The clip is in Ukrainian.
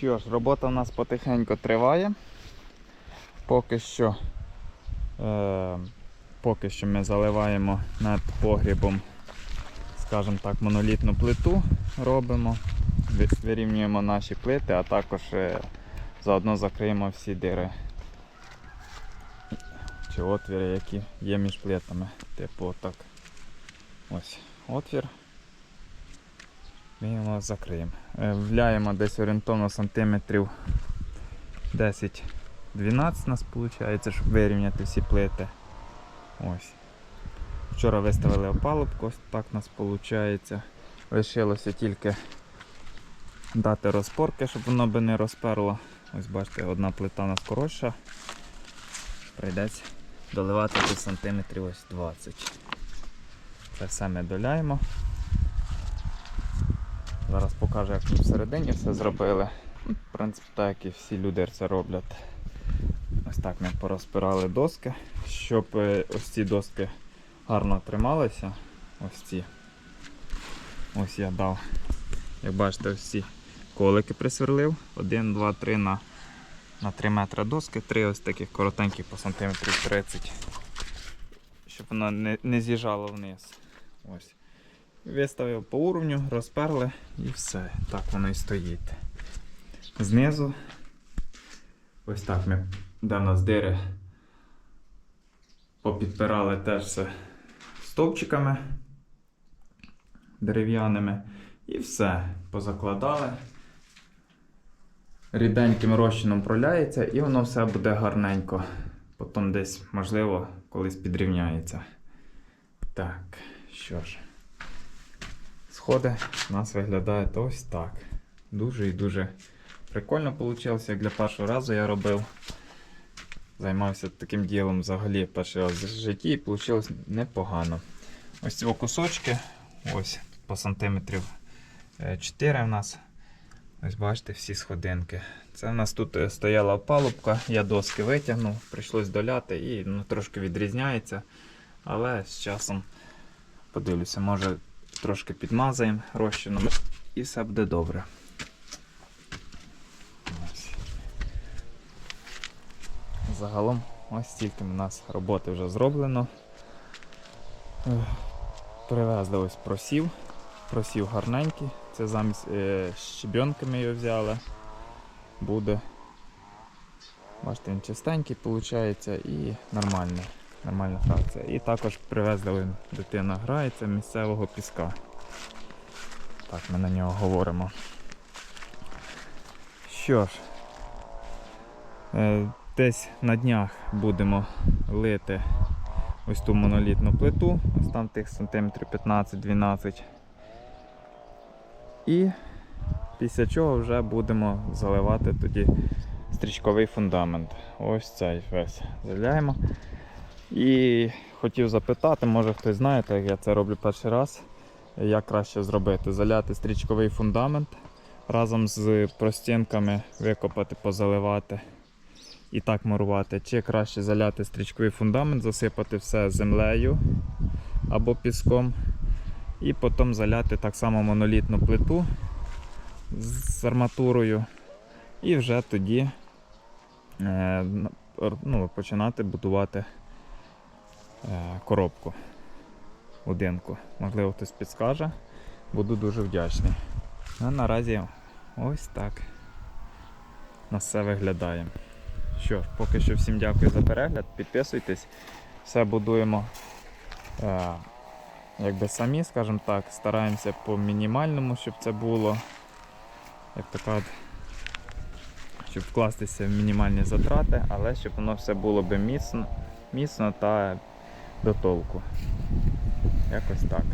Що ж, робота у нас потихеньку триває. Поки що, е, поки що ми заливаємо над погрібом, скажімо так, монолітну плиту робимо, вирівнюємо наші плити, а також е, заодно закриємо всі дири чи отвіри, які є між плитами. Типу отак. Ось отвір. Ми його закриємо. Е, Вляємо десь орієнтовно сантиметрів 10-12 у нас виходить, щоб вирівняти всі плити. Ось. Вчора виставили опалубку, ось так у нас виходить. Лишилося тільки дати розпорки, щоб воно би не розперло. Ось бачите, одна плита у нас коротша. Прийдеться доливати тут сантиметрів ось 20. Це все ми доляємо. Зараз покажу, як тут всередині все зробили. В принципі, так як і всі люди це роблять. Ось так ми порозпирали доски, щоб е, ось ці доски гарно трималися. Ось ці. Ось я дав. Як бачите, ось ці колики присверлив. 1, 2, 3 на, на 3 метри доски, три ось таких коротеньких по сантиметрів 30. Щоб воно не, не з'їжджало вниз. Ось. Виставив по уровню, розперли і все. Так воно і стоїть. Знизу. Ось так ми, де в нас дири, попідпирали теж все стовпчиками дерев'яними. І все. Позакладали. Ріденьким розчином проляється і воно все буде гарненько. Потім десь, можливо, колись підрівняється. Так, що ж. Сходи у нас виглядають ось так. Дуже і дуже прикольно вийшло. Як для першого разу я робив. Займався таким ділом взагалі перший раз в житті і вийшло непогано. Ось ці кусочки, ось по сантиметрів 4 в нас. Ось бачите всі сходинки. Це в нас тут е, стояла опалубка, я доски витягнув, прийшлось доляти і ну, трошки відрізняється. Але з часом подивлюся, може трошки підмазаємо розчином і все буде добре. Загалом ось стільки у нас роботи вже зроблено. Привезли ось просів. Просів гарненький. Це замість е, щебенки ми його взяли. Буде. Бачите, він чистенький виходить і нормальний. Нормальна фракція. І також привезли він, дитина грається місцевого піска. Так, ми на нього говоримо. Що ж, е, десь на днях будемо лити ось ту монолітну плиту, ось там тих сантиметрів 15-12. І після чого вже будемо заливати тоді стрічковий фундамент. Ось цей весь заливаємо. І хотів запитати, може хтось знає, як я це роблю перший раз, як краще зробити. Заляти стрічковий фундамент разом з простінками викопати, позаливати і так мурувати. Чи краще заляти стрічковий фундамент, засипати все землею або піском. І потім заляти так само монолітну плиту з арматурою. І вже тоді е, ну, починати будувати коробку, будинку. Можливо, хтось підскаже. Буду дуже вдячний. А наразі ось так на все виглядає. Що ж, поки що всім дякую за перегляд. Підписуйтесь, все будуємо. Е, якби самі, скажімо так, стараємося по мінімальному, щоб це було. Як то щоб вкластися в мінімальні затрати, але щоб воно все було би міцно, міцно та до толку. Якось так.